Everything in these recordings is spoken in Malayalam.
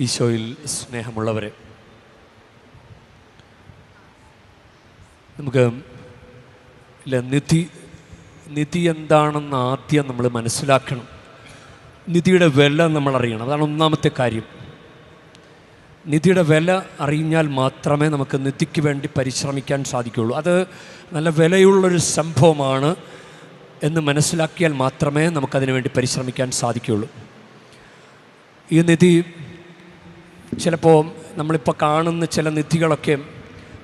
ഈശോയിൽ സ്നേഹമുള്ളവരെ നമുക്ക് ഇല്ല നിധി നിധി എന്താണെന്ന് ആദ്യം നമ്മൾ മനസ്സിലാക്കണം. നിധിയുടെ വില നമ്മൾ അറിയണം. അതാണ് ഒന്നാമത്തെ കാര്യം. നിധിയുടെ വില അറിഞ്ഞാൽ മാത്രമേ നമുക്ക് നിധിക്ക് വേണ്ടി പരിശ്രമിക്കാൻ സാധിക്കുകയുള്ളൂ. അത് നല്ല വിലയുള്ളൊരു സംഭവമാണ് എന്ന് മനസ്സിലാക്കിയാൽ മാത്രമേ നമുക്കതിനു വേണ്ടി പരിശ്രമിക്കാൻ സാധിക്കുകയുള്ളൂ. ഈ നിധി ചിലപ്പോൾ നമ്മളിപ്പോൾ കാണുന്ന ചില നിധികളൊക്കെ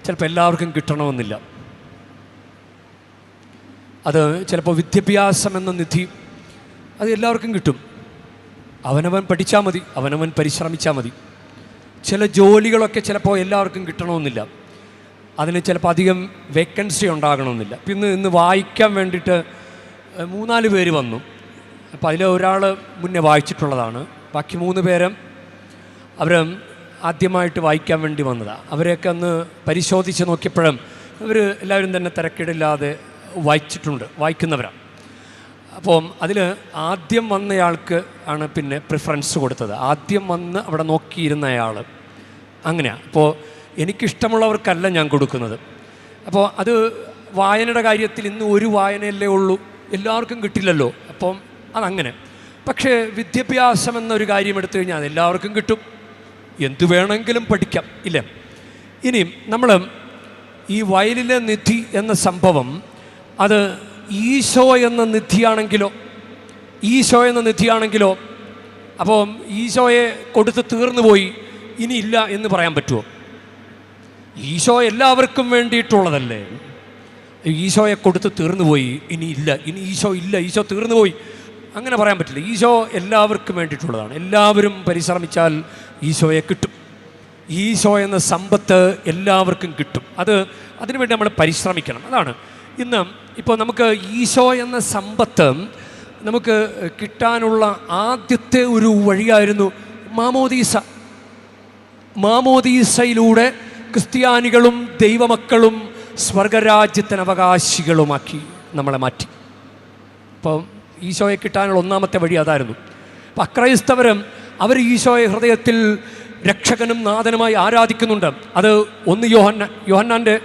ചിലപ്പോൾ എല്ലാവർക്കും കിട്ടണമെന്നില്ല. അത് ചിലപ്പോൾ വിദ്യാഭ്യാസം എന്ന നിധി അത് എല്ലാവർക്കും കിട്ടും. അവനവൻ പഠിച്ചാൽ മതി അവനവൻ പരിശ്രമിച്ചാൽ മതി. ചില ജോലികളൊക്കെ ചിലപ്പോൾ എല്ലാവർക്കും കിട്ടണമെന്നില്ല. അതിന് ചിലപ്പോൾ അധികം വേക്കൻസി ഉണ്ടാകണമെന്നില്ല. പിന്നെ ഇന്ന് വായിക്കാൻ വേണ്ടിയിട്ട് മൂന്നാൽ പേര് വന്നു. അപ്പോൾ അതിൽ ഒരാൾ മുന്നേ വായിച്ചിട്ടുള്ളതാണ്. ബാക്കി മൂന്ന് പേരും അവർ ആദ്യമായിട്ട് വായിക്കാൻ വേണ്ടി വന്നതാണ് അവരെയൊക്കെ ഒന്ന് പരിശോധിച്ച് നോക്കിയപ്പോഴും അവർ എല്ലാവരും തന്നെ തിരക്കിടില്ലാതെ വായിച്ചിട്ടുണ്ട് വായിക്കുന്നവരാണ് അപ്പം അതിൽ ആദ്യം വന്നയാൾക്ക് ആണ് പിന്നെ പ്രിഫറൻസ് കൊടുത്തത്. ആദ്യം വന്ന് അവിടെ നോക്കിയിരുന്നയാൾ അങ്ങനെയാണ് അപ്പോൾ എനിക്കിഷ്ടമുള്ളവർക്കല്ല ഞാൻ കൊടുക്കുന്നത്. അപ്പോൾ അത് വായനയുടെ കാര്യത്തിൽ ഇന്ന് ഒരു വായനയല്ലേ ഉള്ളൂ എല്ലാവർക്കും കിട്ടില്ലല്ലോ. അപ്പം അതങ്ങനെ. പക്ഷേ വിദ്യാഭ്യാസം എന്നൊരു കാര്യം എടുത്തു കഴിഞ്ഞാൽ അത് എല്ലാവർക്കും കിട്ടും. എന്തു വേണമെങ്കിലും പഠിക്കാം ഇല്ല? ഇനി നമ്മൾ ഈ വയലിലെ നിധി എന്ന സംഭവം അത് ഈശോ എന്ന നിധിയാണെങ്കിലോ ഈശോ എന്ന നിധിയാണെങ്കിലോ അപ്പോൾ ഈശോയെ കൊടുത്ത് തീർന്നു പോയി ഇനി ഇല്ല എന്ന് പറയാൻ പറ്റുമോ ഈശോ എല്ലാവർക്കും വേണ്ടിയിട്ടുള്ളതല്ലേ? ഈശോയെ കൊടുത്ത് തീർന്നു പോയി ഇനി ഇല്ല ഇനി ഈശോ ഇല്ല ഈശോ തീർന്നു പോയി. അങ്ങനെ പറയാൻ പറ്റില്ല. ഈശോ എല്ലാവർക്കും വേണ്ടിയിട്ടുള്ളതാണ്. എല്ലാവരും പരിശ്രമിച്ചാൽ ഈശോയെ കിട്ടും. ഈശോ എന്ന സമ്പത്ത് എല്ലാവർക്കും കിട്ടും. അത് അതിനുവേണ്ടി നമ്മൾ പരിശ്രമിക്കണം. അതാണ്. ഇന്ന് ഇപ്പോൾ നമുക്ക് ഈശോ എന്ന സമ്പത്ത് നമുക്ക് കിട്ടാനുള്ള ആദ്യത്തെ ഒരു വഴിയായിരുന്നു മാമോദീസ. മാമോദീസയിലൂടെ ക്രിസ്ത്യാനികളും ദൈവമക്കളും സ്വർഗരാജ്യത്തിന് അവകാശികളുമാക്കി നമ്മളെ മാറ്റി. അപ്പം ഈശോയെ കിട്ടാനുള്ള ഒന്നാമത്തെ വഴി അതായിരുന്നു. അപ്പം അക്രൈസ്തവരും അവർ ഈശോയെ ഹൃദയത്തിൽ രക്ഷകനും നാഥനുമായി ആരാധിക്കുന്നുണ്ട്. അത് ഒന്ന് യോഹന്ന യോഹന്നാന്റെ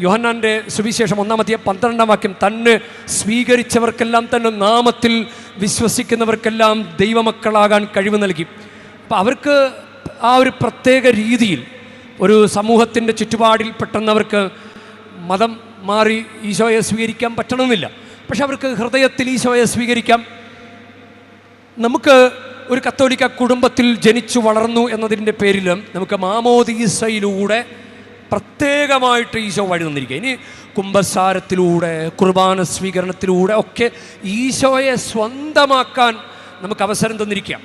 യോഹന്നാന്റെ സുവിശേഷം ഒന്നാമത്തെ പന്ത്രണ്ടാം വാക്യം. തന്നെ സ്വീകരിച്ചവർക്കെല്ലാം തന്നെ നാമത്തിൽ വിശ്വസിക്കുന്നവർക്കെല്ലാം ദൈവമക്കളാകാൻ കഴിവ് നൽകി. അപ്പം അവർക്ക് ആ ഒരു പ്രത്യേക രീതിയിൽ ഒരു സമൂഹത്തിന്റെ ചുറ്റുപാടിൽ പെട്ടെന്നവർക്ക് മതം മാറി ഈശോയെ സ്വീകരിക്കാൻ പറ്റണമെന്നില്ല പക്ഷെ അവർക്ക് ഹൃദയത്തിൽ ഈശോയെ സ്വീകരിക്കാം. നമുക്ക് ഒരു കത്തോലിക്ക കുടുംബത്തിൽ ജനിച്ചു വളർന്നു എന്നതിന്റെ പേരിൽ നമുക്ക് മാമോദീസയിലൂടെ പ്രത്യേകമായിട്ട് ഈശോ വഴി തന്നിരിക്കുക. ഇനി കുംഭസാരത്തിലൂടെ കുർബാന സ്വീകരണത്തിലൂടെ ഒക്കെ ഈശോയെ സ്വന്തമാക്കാൻ നമുക്ക് അവസരം തന്നിരിക്കാം.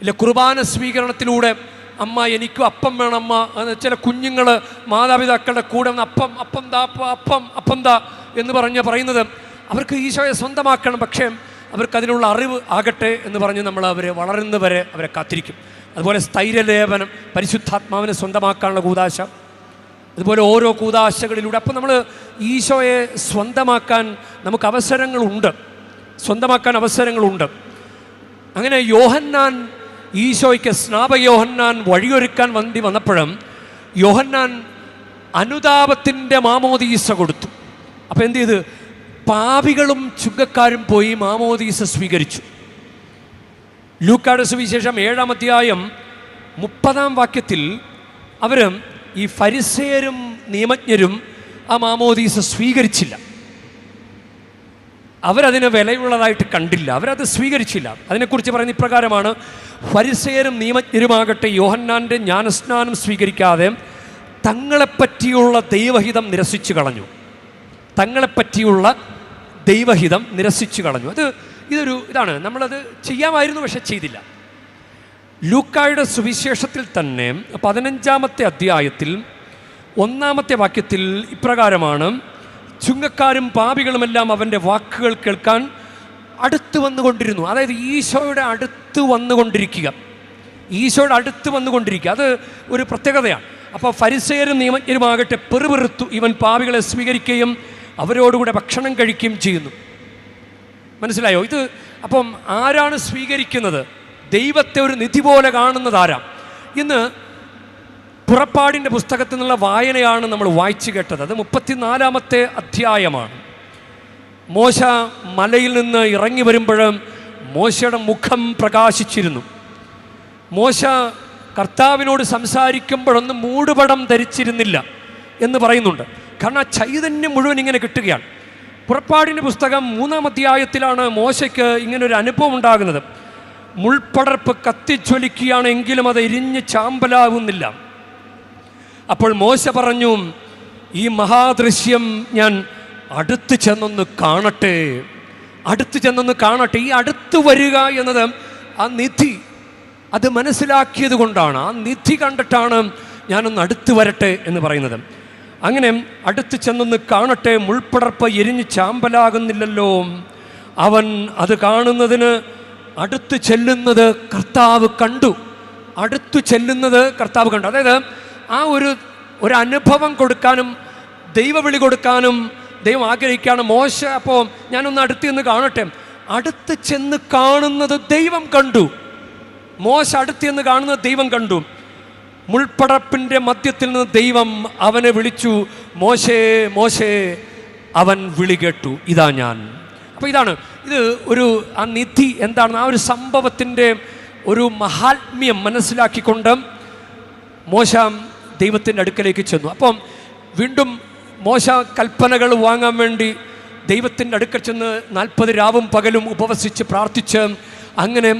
ഇല്ല കുർബാന സ്വീകരണത്തിലൂടെ അമ്മ എനിക്കും അപ്പം വേണം അമ്മ എന്ന് ചില കുഞ്ഞുങ്ങൾ മാതാപിതാക്കളുടെ കൂടെ വന്ന് അപ്പം അപ്പം താ അപ്പം അപ്പം ദാ എന്ന് പറഞ്ഞ് പറയുന്നത് അവർക്ക് ഈശോയെ സ്വന്തമാക്കണം. പക്ഷേ അവർക്ക് അതിനുള്ള അറിവ് ആകട്ടെ എന്ന് പറഞ്ഞ് നമ്മൾ അവരെ വളരുന്നവരെ അവരെ കാത്തിരിക്കും. അതുപോലെ സ്ഥൈര്യലേപനം പരിശുദ്ധാത്മാവിനെ സ്വന്തമാക്കാനുള്ള കൂതാശ അതുപോലെ ഓരോ കൂതാശകളിലൂടെ. അപ്പം നമ്മൾ ഈശോയെ സ്വന്തമാക്കാൻ നമുക്ക് അവസരങ്ങളുണ്ട്. സ്വന്തമാക്കാൻ അവസരങ്ങളുണ്ട്. അങ്ങനെ യോഹന്നാൻ ഈശോയ്ക്ക് സ്നാപയോഹന്നാൻ വഴിയൊരുക്കാൻ വേണ്ടി വന്നപ്പോഴും യോഹന്നാൻ അനുതാപത്തിന്റെ മാമോദീസ കൊടുത്തു. അപ്പോൾ എന്ത് ചെയ്ത്? പാപികളും ചുങ്കക്കാരും പോയി മാമോദീസ സ്വീകരിച്ചു. ലൂക്കാട് സുവിശേഷം ഏഴാം അധ്യായം മുപ്പതാം വാക്യത്തിൽ അവർ ഈ ഫരിസേരും നിയമജ്ഞരും ആ മാമോദീസ സ്വീകരിച്ചില്ല. അവരതിന് വിലയുള്ളതായിട്ട് കണ്ടില്ല. അവരത് സ്വീകരിച്ചില്ല. അതിനെക്കുറിച്ച് പറയുന്ന ഇപ്രകാരമാണ് ഫരിസേരും നിയമജ്ഞരുമാകട്ടെ യോഹന്നാന്റെ ജ്ഞാനസ്നാനം സ്വീകരിക്കാതെ തങ്ങളെപ്പറ്റിയുള്ള ദൈവഹിതം നിരസിച്ചു കളഞ്ഞു. തങ്ങളെപ്പറ്റിയുള്ള ദൈവഹിതം നിരസിച്ചു കളഞ്ഞു. അത് ഇതൊരു ഇതാണ്. നമ്മളത് ചെയ്യാമായിരുന്നു പക്ഷെ ചെയ്തില്ല. ലൂക്കായുടെ സുവിശേഷത്തിൽ തന്നെ പതിനഞ്ചാമത്തെ അധ്യായത്തിൽ ഒന്നാമത്തെ വാക്യത്തിൽ ഇപ്രകാരമാണ് ചുങ്കക്കാരും പാപികളുമെല്ലാം അവന്റെ വാക്കുകൾ കേൾക്കാൻ അടുത്ത് വന്നുകൊണ്ടിരുന്നു. അതായത് ഈശോയുടെ അടുത്ത് വന്നുകൊണ്ടിരിക്കുക. ഈശോയുടെ അടുത്ത് വന്നുകൊണ്ടിരിക്കുക. അത് ഒരു പ്രത്യേകതയാണ്. അപ്പോൾ ഫരിസേരും നിയമജ്ഞരുമാകട്ടെ പെറുപെറുത്തു ഇവൻ പാപികളെ സ്വീകരിക്കുകയും അവരോടുകൂടെ ഭക്ഷണം കഴിക്കുകയും ചെയ്യുന്നു. മനസ്സിലായോ? ഇത് അപ്പം ആരാണ് സ്വീകരിക്കുന്നത്? ദൈവത്തെ ഒരു നിധി പോലെ കാണുന്നത് ആരാ ഇന്ന് പുറപ്പാടിന്റെ പുസ്തകത്തിൽ നിന്നുള്ള വായനയാണ് നമ്മൾ വായിച്ചു കേട്ടത്. അത് മുപ്പത്തിനാലാമത്തെ അധ്യായമാണ്. മോശ മലയിൽ നിന്ന് ഇറങ്ങി വരുമ്പോഴും മോശയുടെ മുഖം പ്രകാശിച്ചിരുന്നു. മോശ കർത്താവിനോട് സംസാരിക്കുമ്പോഴൊന്നും മൂടുപടം ധരിച്ചിരുന്നില്ല. എന്ന് പറയുന്നുണ്ട്. കാരണം ആ ചൈതന്യം മുഴുവൻ ഇങ്ങനെ കിട്ടുകയാണ്. പുറപ്പാടിന്റെ പുസ്തകം മൂന്നാം അധ്യായത്തിലാണ് മോശയ്ക്ക് ഇങ്ങനെ ഒരു അനുഭവം ഉണ്ടാകുന്നത്. മുൾപ്പടർപ്പ് കത്തിച്ചൊലിക്കുകയാണെങ്കിലും അത് എരിഞ്ഞ് ചാമ്പലാകുന്നില്ല അപ്പോൾ മോശ പറഞ്ഞു ഈ മഹാദൃശ്യം ഞാൻ അടുത്ത് ചെന്നൊന്ന് കാണട്ടെ. അടുത്ത് ചെന്നൊന്ന് കാണട്ടെ. ഈ അടുത്ത് വരിക എന്നത് ആ നിധി അത് മനസ്സിലാക്കിയത് കൊണ്ടാണ്. ആ നിധി കണ്ടിട്ടാണ് ഞാനൊന്ന് അടുത്ത് വരട്ടെ എന്ന് പറയുന്നത്. അങ്ങനെ അടുത്ത് ചെന്നൊന്ന് കാണട്ടെ മുൾപ്പടർപ്പ് എരിഞ്ഞ് ചാമ്പലാകുന്നില്ലല്ലോ. അവൻ അത് കാണുന്നതിന് അടുത്ത് ചെല്ലുന്നത് കർത്താവ് കണ്ടു. അടുത്തു ചെല്ലുന്നത് കർത്താവ് കണ്ടു. അതായത് ആ ഒരു ഒരു അനുഭവം കൊടുക്കാനും ദൈവവിളി കൊടുക്കാനും ദൈവം ആഗ്രഹിക്കുകയാണ് മോശ. അപ്പോൾ ഞാനൊന്ന് അടുത്ത് ചെന്ന് കാണട്ടെ. അടുത്ത് ചെന്ന് കാണുന്നത് ദൈവം കണ്ടു. മോശ അടുത്ത് ചെന്ന് കാണുന്നത് ദൈവം കണ്ടു. മുൾപ്പടപ്പിന്റെ മധ്യത്തിൽ നിന്ന് ദൈവം അവനെ വിളിച്ചു മോശേ മോശേ അവൻ വിളി കേട്ടു ഇതാ ഞാൻ. അപ്പോൾ ഇതാണ് ഇത് ഒരു ആ നിധി എന്താണ് ആ ഒരു സംഭവത്തിന്റെ ഒരു മഹാത്മ്യം മനസ്സിലാക്കിക്കൊണ്ട് മോശ ദൈവത്തിന്റെ അടുക്കലേക്ക് ചെന്നു. അപ്പം വീണ്ടും മോശ കൽപ്പനകൾ വാങ്ങാൻ വേണ്ടി ദൈവത്തിന്റെ അടുക്കൽ ചെന്ന് നാൽപ്പത് രാവും പകലും ഉപവസിച്ച് പ്രാർത്ഥിച്ച് അങ്ങനെ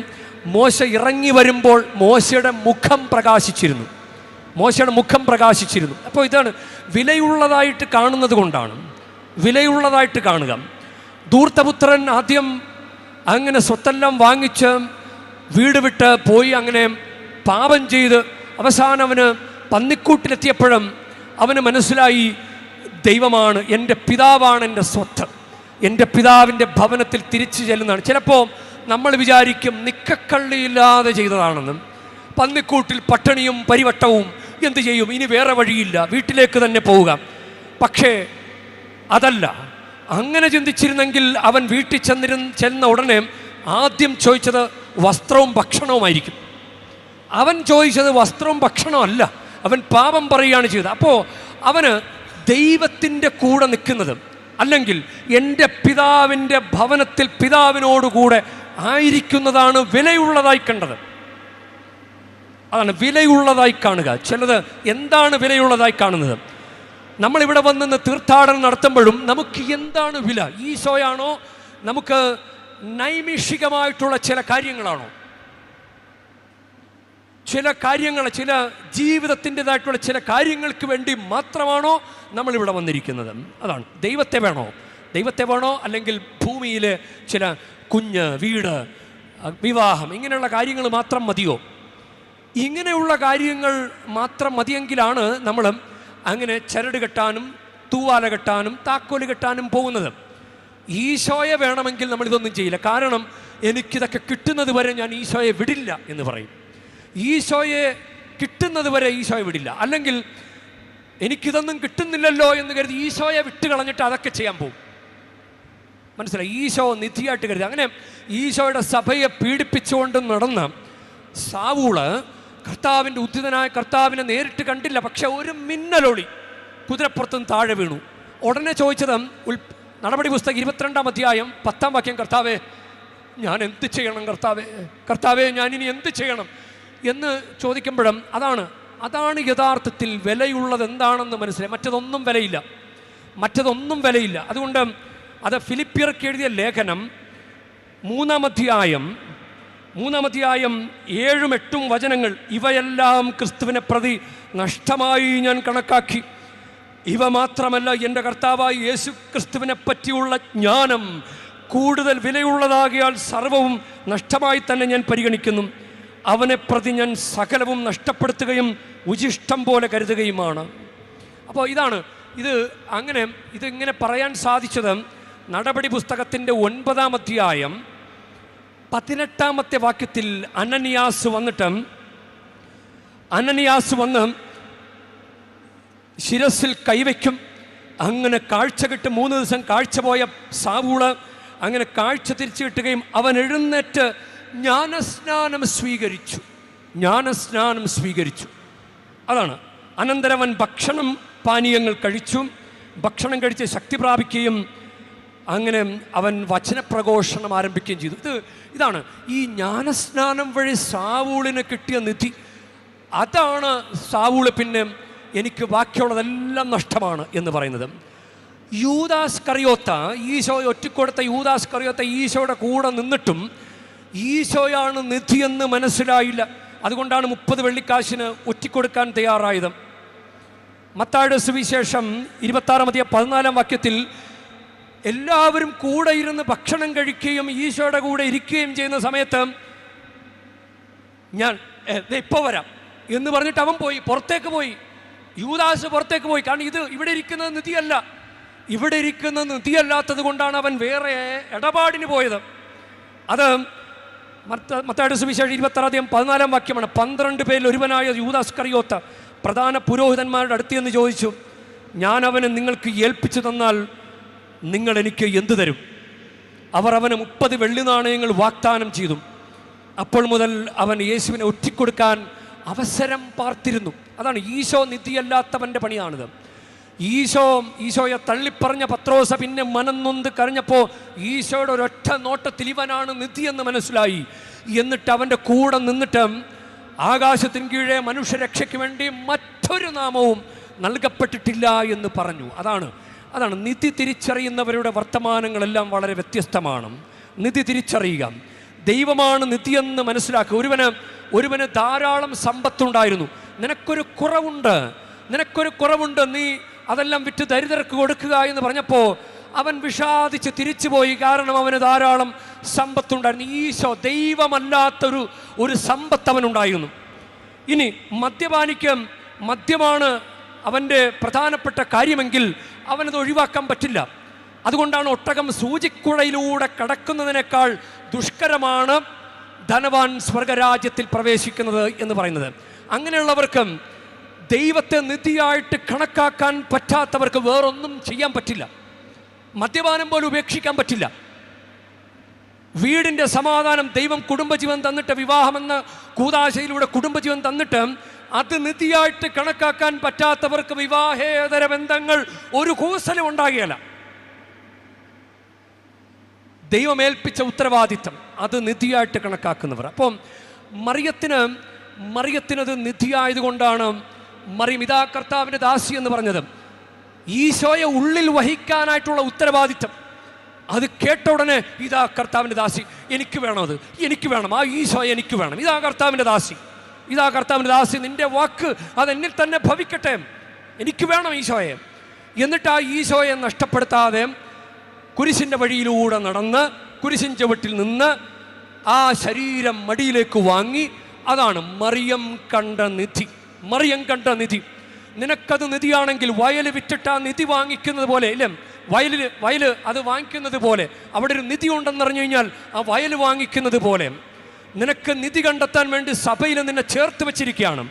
മോശ ഇറങ്ങി വരുമ്പോൾ മോശയുടെ മുഖം പ്രകാശിച്ചിരുന്നു. മോശയുടെ മുഖം പ്രകാശിച്ചിരുന്നു. അപ്പോൾ ഇതാണ് വിലയുള്ളതായിട്ട് കാണുന്നത് കൊണ്ടാണ്. വിലയുള്ളതായിട്ട് കാണുക. ദൂർത്തപുത്രൻ ആദ്യം അങ്ങനെ സ്വത്തെല്ലാം വാങ്ങിച്ച് വീട് വിട്ട് പോയി അങ്ങനെ പാപം ചെയ്ത് അവസാനം അവന് പന്നിക്കൂട്ടിലെത്തിയപ്പോഴും അവന് മനസ്സിലായി ദൈവമാണ് എന്റെ പിതാവാണ് എന്റെ സ്വത്ത്. എന്റെ പിതാവിന്റെ ഭവനത്തിൽ തിരിച്ചു ചെല്ലുന്നതാണ്. ചിലപ്പോൾ നമ്മൾ വിചാരിക്കും നിക്കക്കള്ളിയില്ലാതെ ചെയ്തതാണെന്നും പന്നിക്കൂട്ടിൽ പട്ടണിയും പരിവട്ടവും എന്ത് ചെയ്യും? ഇനി വേറെ വഴിയില്ല. വീട്ടിലേക്ക് തന്നെ പോവുക. പക്ഷേ അതല്ല. അങ്ങനെ ചിന്തിച്ചിരുന്നെങ്കിൽ അവൻ വീട്ടിൽ ചെന്നിരു ചെന്ന ഉടനെ ആദ്യം ചോദിച്ചത് വസ്ത്രവും ഭക്ഷണവുമായിരിക്കും. അവൻ ചോദിച്ചത് വസ്ത്രവും ഭക്ഷണവും അവൻ പാപം പറയുകയാണ് ചെയ്തത്. അപ്പോൾ അവന് ദൈവത്തിന്റെ കൂടെ നിൽക്കുന്നത് അല്ലെങ്കിൽ എന്റെ പിതാവിന്റെ ഭവനത്തിൽ പിതാവിനോടുകൂടെ ആയിരിക്കുന്നതാണ് വിലയുള്ളതായി കണ്ടത്. അതാണ് വിലയുള്ളതായി കാണുക. ചിലത് എന്താണ് വിലയുള്ളതായി കാണുന്നത്? നമ്മളിവിടെ വന്ന് തീർത്ഥാടനം നടത്തുമ്പോഴും നമുക്ക് എന്താണ് വില? ഈശോയാണോ? നമുക്ക് നൈമിഷികമായിട്ടുള്ള ചില കാര്യങ്ങളാണോ? ചില കാര്യങ്ങൾ ചില ജീവിതത്തിന്റെതായിട്ടുള്ള ചില കാര്യങ്ങൾക്ക് വേണ്ടി മാത്രമാണോ നമ്മളിവിടെ വന്നിരിക്കുന്നത്? അതാണ്. ദൈവത്തെ വേണോ? ദൈവത്തെ വേണോ? അല്ലെങ്കിൽ ഭൂമിയിലെ ചില കുഞ്ഞ് വീട് വിവാഹം ഇങ്ങനെയുള്ള കാര്യങ്ങൾ മാത്രം മതിയോ? ഇങ്ങനെയുള്ള കാര്യങ്ങൾ മാത്രം മതിയെങ്കിലാണ് നമ്മൾ അങ്ങനെ ചരട് കെട്ടാനും തൂവാല കെട്ടാനും താക്കോൽ കെട്ടാനും പോകുന്നത്. ഈശോയെ വേണമെങ്കിൽ നമ്മൾ ഇതൊന്നും ചെയ്യില്ല. കാരണം എനിക്കിതൊക്കെ കിട്ടുന്നത് വരെ ഞാൻ ഈശോയെ വിടില്ല എന്ന് പറയും. ഈശോയെ കിട്ടുന്നത് വരെ ഈശോയെ വിടില്ല. അല്ലെങ്കിൽ എനിക്കിതൊന്നും കിട്ടുന്നില്ലല്ലോ എന്ന് കരുതി ഈശോയെ വിട്ട് കളഞ്ഞിട്ട് അതൊക്കെ ചെയ്യാൻ പോകും. മനസ്സിലായി? ഈശോ നിധിയായിട്ട് കരുതി. അങ്ങനെ ഈശോയുടെ സഭയെ പീഡിപ്പിച്ചുകൊണ്ട് നടന്ന സാവൂൾ കർത്താവിന്റെ ഉദ്ധിതനായ കർത്താവിനെ നേരിട്ട് കണ്ടില്ല പക്ഷെ ഒരു മിന്നലൊളി കുതിരപ്പുറത്തും താഴെ വീണു. ഉടനെ ചോദിച്ചത് ഉൽ നടപടി പുസ്തകം ഇരുപത്തിരണ്ടാം അധ്യായം പത്താം വാക്യം കർത്താവേ ഞാൻ എന്ത് ചെയ്യണം കർത്താവേ? കർത്താവേ ഞാൻ ഇനി എന്ത് ചെയ്യണം? എന്ന് ചോദിക്കുമ്പോഴും അതാണ് അതാണ് യഥാർത്ഥത്തിൽ വിലയുള്ളത് എന്താണെന്ന് മനസ്സിലായി. മറ്റതൊന്നും വിലയില്ല. മറ്റതൊന്നും വിലയില്ല. അതുകൊണ്ട് അത് ഫിലിപ്പിയർക്ക് എഴുതിയ ലേഖനം മൂന്നാം അധ്യായം മൂന്നാം അധ്യായം ഏഴും എട്ടും വചനങ്ങൾ. ഇവയെല്ലാം ക്രിസ്തുവിനെ പ്രതി നഷ്ടമായി ഞാൻ കണക്കാക്കി. ഇവ മാത്രമല്ല എന്റെ കർത്താവായി യേശു ക്രിസ്തുവിനെ പറ്റിയുള്ള ജ്ഞാനം കൂടുതൽ വിലയുള്ളതാകിയാൽ സർവവും നഷ്ടമായി തന്നെ ഞാൻ പരിഗണിക്കുന്നു. അവനെ പ്രതി ഞാൻ സകലവും നഷ്ടപ്പെടുത്തുകയും ഉചിഷ്ടം പോലെ കരുതുകയുമാണ്. അപ്പോൾ ഇതാണ് ഇത് അങ്ങനെ ഇതിങ്ങനെ പറയാൻ സാധിച്ചത് നടപടി പുസ്തകത്തിന്റെ ഒൻപതാം അധ്യായം. പതിനെട്ടാമത്തെ വാക്യത്തിൽ അനനിയാസ് വന്നിട്ട് അനനിയാസ് വന്ന് ശിരസിൽ കൈവയ്ക്കും. അങ്ങനെ കാഴ്ച കിട്ട് മൂന്ന് ദിവസം കാഴ്ച പോയ സാവൂൾ അങ്ങനെ കാഴ്ച തിരിച്ചു കിട്ടുകയും അവൻ എഴുന്നേറ്റ് ജ്ഞാനസ്നാനം സ്വീകരിച്ചു. ജ്ഞാനസ്നാനം സ്വീകരിച്ചു. അതാണ്. അനന്തരവൻ ഭക്ഷണം പാനീയങ്ങൾ കഴിച്ചു. ഭക്ഷണം കഴിച്ച് ശക്തി പ്രാപിക്കുകയും അങ്ങനെ അവൻ വചനപ്രഘോഷണം ആരംഭിക്കുകയും ചെയ്തു. ഇത് ഇതാണ് ഈ ജ്ഞാനസ്നാനം വഴി സാവൂളിന് കിട്ടിയ നിധി. അതാണ് സാവൂൾ പിന്നെ എനിക്ക് ബാക്കിയുള്ളതെല്ലാം നഷ്ടമാണ് എന്ന് പറയുന്നത്. യൂദാസ് കറിയോത്ത ഈശോ ഒറ്റിക്കൊടുത്ത യൂദാസ് കറിയോത്ത ഈശോയുടെ കൂടെ നിന്നിട്ടും ഈശോയാണ് നിധിയെന്ന് മനസ്സിലായില്ല. അതുകൊണ്ടാണ് മുപ്പത് വെള്ളിക്കാശിന് ഒറ്റിക്കൊടുക്കാൻ തയ്യാറായത്. മത്തായുടെ സുവിശേഷം ഇരുപത്താറാം മതിയ പതിനാലാം വാക്യത്തിൽ എല്ലാവരും കൂടെ ഇരുന്ന് ഭക്ഷണം കഴിക്കുകയും ഈശോയുടെ കൂടെ ഇരിക്കുകയും ചെയ്യുന്ന സമയത്ത് ഞാൻ ഇപ്പോൾ വരാം. എന്ന് പറഞ്ഞിട്ട് അവൻ പോയി പുറത്തേക്ക് പോയി. യൂദാസ് പുറത്തേക്ക് പോയി. കാരണം ഇത് ഇവിടെ ഇരിക്കുന്നത് നിധിയല്ല. ഇവിടെ ഇരിക്കുന്ന നിധിയല്ലാത്തത് കൊണ്ടാണ് അവൻ വേറെ ഇടപാടിന് പോയത്. അത് മത്ത മത്തായുടെ സുവിശേഷം ഇരുപത്താറാദ്യം പതിനാലാം വാക്യമാണ്. പന്ത്രണ്ട് പേരിൽ ഒരുവനായ യൂദാസ് കറിയോത്ത പ്രധാന പുരോഹിതന്മാരുടെ അടുത്ത് എന്ന് ചോദിച്ചു ഞാൻ അവനെ നിങ്ങൾക്ക് ഏൽപ്പിച്ചു തന്നാൽ നിങ്ങൾ എനിക്ക് എന്തു തരും? അവർ അവന് മുപ്പത് വെള്ളി നാണയങ്ങൾ വാഗ്ദാനം ചെയ്തു. അപ്പോൾ മുതൽ അവൻ യേശുവിനെ ഒറ്റിക്കൊടുക്കാൻ അവസരം പാർത്തിരുന്നു. അതാണ് ഈശോ നിധിയല്ലാത്തവന്റെ പണിയാണിത്. ഈശോ ഈശോയെ തള്ളിപ്പറഞ്ഞ പത്രോസ പിന്നെ മനം നൊന്ത് കരഞ്ഞപ്പോൾ ഈശോയുടെ ഒരൊറ്റ നോട്ടത്തിൽ ഇവനാണ് നിധി എന്ന് മനസ്സിലായി. എന്നിട്ട് അവന്റെ കൂടെ നിന്നിട്ട് ആകാശത്തിന് കീഴെ മനുഷ്യരക്ഷയ്ക്ക് വേണ്ടി മറ്റൊരു നാമവും നൽകപ്പെട്ടിട്ടില്ല എന്ന് പറഞ്ഞു. അതാണ് അതാണ് നിധി തിരിച്ചറിയുന്നവരുടെ വർത്തമാനങ്ങളെല്ലാം വളരെ വ്യത്യസ്തമാണ്. നിധി തിരിച്ചറിയുക. ദൈവമാണ് നിധിയെന്ന് മനസ്സിലാക്കുക. ഒരുവന് ഒരുവന് ധാരാളം സമ്പത്തുണ്ടായിരുന്നു. നിനക്കൊരു കുറവുണ്ട്. നിനക്കൊരു കുറവുണ്ട്. നീ അതെല്ലാം വിറ്റ് ദരിദ്രർക്ക് കൊടുക്കുക എന്ന് പറഞ്ഞപ്പോൾ അവൻ വിഷാദിച്ച് തിരിച്ചുപോയി. കാരണം അവന് ധാരാളം സമ്പത്തുണ്ടായിരുന്നു. ഈശോ ദൈവമല്ലാത്തൊരു ഒരു സമ്പത്ത് അവനുണ്ടായിരുന്നു. ഇനി മദ്യപാനിക്ക് മദ്യമാണ് അവന്റെ പ്രധാനപ്പെട്ട കാര്യമെങ്കിൽ അവനത് ഒഴിവാക്കാൻ പറ്റില്ല. അതുകൊണ്ടാണ് ഒട്ടകം സൂചിക്കുഴയിലൂടെ കടക്കുന്നതിനേക്കാൾ ദുഷ്കരമാണ് ധനവാൻ സ്വർഗരാജ്യത്തിൽ പ്രവേശിക്കുന്നത് എന്ന് പറയുന്നത്. അങ്ങനെയുള്ളവർക്ക് ദൈവത്തെ നിധിയായിട്ട് കണക്കാക്കാൻ പറ്റാത്തവർക്ക് വേറൊന്നും ചെയ്യാൻ പറ്റില്ല. മദ്യപാനം പോലും ഉപേക്ഷിക്കാൻ പറ്റില്ല. വീടിന്റെ സമാധാനം ദൈവം കുടുംബജീവൻ തന്നിട്ട് വിവാഹമെന്ന കൂതാശയിലൂടെ കുടുംബജീവൻ തന്നിട്ട് അത് നിധിയായിട്ട് കണക്കാക്കാൻ പറ്റാത്തവർക്ക് വിവാഹേതര ബന്ധങ്ങൾ ഒരു കൂസലും ഉണ്ടാകിയല്ല ദൈവമേൽപ്പിച്ച ഉത്തരവാദിത്തം അത് നിധിയായിട്ട് കണക്കാക്കുന്നവർ. അപ്പം മറിയത്തിന് മറിയത്തിനത് നിധിയായതുകൊണ്ടാണ് മറിയം ഇതാ കർത്താവിന്റെ ദാസി എന്ന് പറഞ്ഞത്. ഈശോയെ ഉള്ളിൽ വഹിക്കാനായിട്ടുള്ള ഉത്തരവാദിത്തം. അത് കേട്ട ഉടനെ ഇതാ കർത്താവിന്റെ ദാസി എനിക്ക് വേണം അത് എനിക്ക് വേണം ആ ഈശോ എനിക്ക് വേണം ഇതാ കർത്താവിന്റെ ദാസി. ഇതാ കർത്താവിന്റെ ദാസി നിന്റെ വാക്ക് അതെന്നിൽ തന്നെ ഭവിക്കട്ടെ. എനിക്ക് വേണം ഈശോയെ. എന്നിട്ട് ആ ഈശോയെ നഷ്ടപ്പെടുത്താതെ കുരിശിന്റെ വഴിയിലൂടെ നടന്ന് കുരിശിൻ ചുവട്ടിൽ നിന്ന് ആ ശരീരം മടിയിലേക്ക് വാങ്ങി അതാണ് മറിയം കണ്ട നിധി. മറിയം കണ്ട നിധി. നിനക്കത് നിധിയാണെങ്കിൽ വയൽ വിറ്റിട്ട് ആ നിധി വാങ്ങിക്കുന്നത് പോലെ ഇല്ലേ? വയലിൽ വയൽ അത് വാങ്ങിക്കുന്നത് പോലെ. അവിടെ ഒരു നിധി ഉണ്ടെന്നറിഞ്ഞു കഴിഞ്ഞാൽ ആ വയൽ വാങ്ങിക്കുന്നത് പോലെ. നിനക്ക് നിധി കണ്ടെത്താൻ വേണ്ടി സഭയിൽ നിന്നെ ചേർത്ത് വെച്ചിരിക്കുകയാണ്.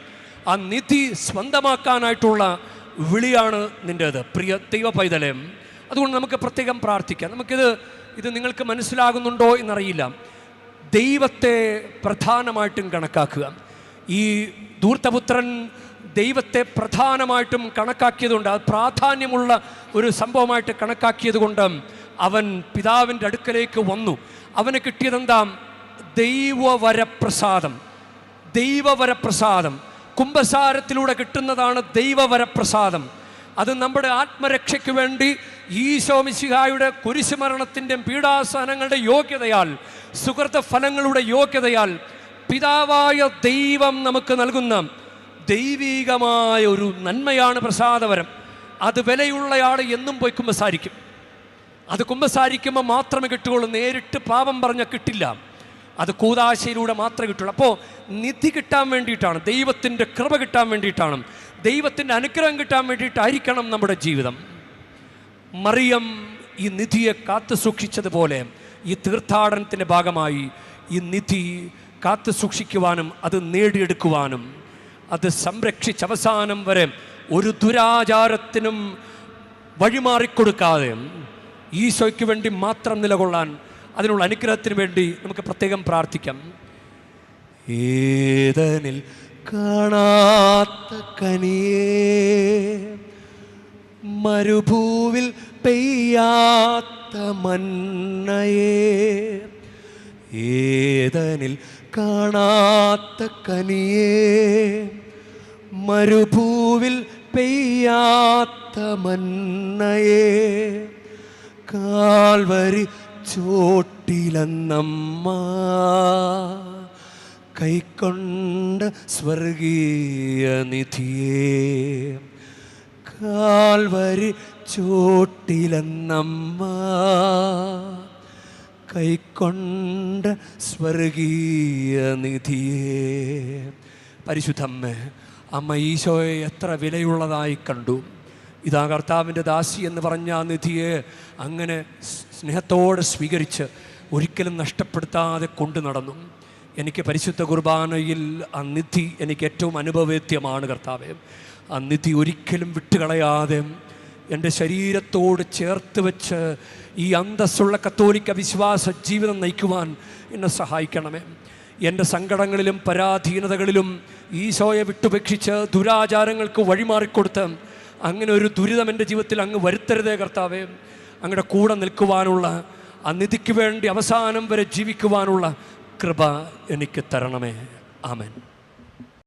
ആ നിധി സ്വന്തമാക്കാനായിട്ടുള്ള വിളിയാണ് നിന്റേത് പ്രിയ ദൈവ പൈതലയം അതുകൊണ്ട് നമുക്ക് പ്രത്യേകം പ്രാർത്ഥിക്കാം. നമുക്കിത് ഇത് നിങ്ങൾക്ക് മനസ്സിലാകുന്നുണ്ടോ എന്നറിയില്ല. ദൈവത്തെ പ്രധാനമായിട്ടും കണക്കാക്കുക. ഈ ധൂർത്തപുത്രൻ ദൈവത്തെ പ്രധാനമായിട്ടും കണക്കാക്കിയതുകൊണ്ട് അത് പ്രാധാന്യമുള്ള ഒരു സംഭവമായിട്ട് കണക്കാക്കിയത് കൊണ്ട് അവൻ പിതാവിന്റെ അടുക്കലേക്ക് വന്നു. അവന് കിട്ടിയതെന്താ? ദൈവവരപ്രസാദം. ദൈവവരപ്രസാദം. കുംഭസാരത്തിലൂടെ കിട്ടുന്നതാണ് ദൈവവരപ്രസാദം. അത് നമ്മുടെ ആത്മരക്ഷയ്ക്ക് വേണ്ടി ഈശോമിശിഹായുടെ കുരിശുമരണത്തിന്റെ പീഡാസനങ്ങളുടെ യോഗ്യതയാൽ സുഹൃത ഫലങ്ങളുടെ യോഗ്യതയാൽ പിതാവായ ദൈവം നമുക്ക് നൽകുന്ന ദൈവീകമായ ഒരു നന്മയാണ് പ്രസാദവരം. അത് വിലയുള്ളയാൾ എന്നും പോയി കുമ്പസാരിക്കും അത് കുമ്പസാരിക്കുമ്പോൾ മാത്രമേ കിട്ടുകയുള്ളൂ. നേരിട്ട് പാപം പറഞ്ഞാൽ കിട്ടില്ല. അത് കൂതാശയിലൂടെ മാത്രമേ കിട്ടുള്ളൂ. അപ്പോൾ നിധി കിട്ടാൻ വേണ്ടിയിട്ടാണ് ദൈവത്തിന്റെ കൃപ കിട്ടാൻ വേണ്ടിയിട്ടാണ് ദൈവത്തിന്റെ അനുഗ്രഹം കിട്ടാൻ വേണ്ടിയിട്ടായിരിക്കണം നമ്മുടെ ജീവിതം. മറിയം ഈ നിധിയെ കാത്തു സൂക്ഷിച്ചതുപോലെ ഈ തീർത്ഥാടനത്തിന്റെ ഭാഗമായി ഈ നിധി കാത്തു സൂക്ഷിക്കുവാനും അത് നേടിയെടുക്കുവാനും അത് സംരക്ഷിച്ച് അവസാനം വരെ ഒരു ദുരാചാരത്തിനും വഴിമാറിക്കൊടുക്കാതെ ഈശോയ്ക്ക് വേണ്ടി മാത്രം നിലകൊള്ളാൻ അതിനുള്ള അനുഗ്രഹത്തിന് വേണ്ടി നമുക്ക് പ്രത്യേകം പ്രാർത്ഥിക്കാം. ഏതനിൽ കാണാത്ത കനിയേ മരുഭൂവിൽ പെയ്യാത്ത മന്നയേ ഏതനിൽ കാണാത്ത കനിയേ മരുഭൂവിൽ പെയ്യാത്ത മന്നയേ കാൽവരി ചോട്ടിലെന്നമ്മ കൈക്കൊണ്ട് സ്വർഗീയ നിധിയേ കാൽവരി ചോട്ടിലെന്നമ്മ കൈക്കൊണ്ട് സ്വർഗീയ നിധിയേ. പരിശുദ്ധമ്മ അമ്മ ഈശോയെ എത്ര വിലയുള്ളതായി കണ്ടു. ഇതാ കർത്താവിന്റെ ദാസി എന്ന് പറഞ്ഞ നിധിയെ അങ്ങനെ സ്നേഹത്തോടെ സ്വീകരിച്ച് ഒരിക്കലും നഷ്ടപ്പെടുത്താതെ കൊണ്ടു നടന്നു. എനിക്ക് പരിശുദ്ധ കുർബാനയിൽ ആ നിധി എനിക്ക് ഏറ്റവും അനുഭവേദ്യമാണ് കർത്താവെ. ആ നിധി ഒരിക്കലും വിട്ടുകളയാതെ എന്റെ ശരീരത്തോട് ചേർത്ത് വെച്ച് ഈ അന്തസ്സുള്ള കത്തോലിക്ക വിശ്വാസ ജീവിതം നയിക്കുവാൻ എന്നെ സഹായിക്കണമേ. എന്റെ സങ്കടങ്ങളിലും പരാധീനതകളിലും ഈശോയെ വിട്ടുപേക്ഷിച്ച് ദുരാചാരങ്ങൾക്ക് വഴിമാറിക്കൊടുത്ത് അങ്ങനെ ഒരു ദുരിതം എന്റെ ജീവിതത്തിൽ അങ്ങ് വരുത്തരുതേ കർത്താവേ. അങ്ങയുടെ കൂടെ നിൽക്കുവാനുള്ള ആ നിധിക്ക് വേണ്ടി അവസാനം വരെ ജീവിക്കുവാനുള്ള കൃപ എനിക്ക് തരണമേ. ആമേൻ.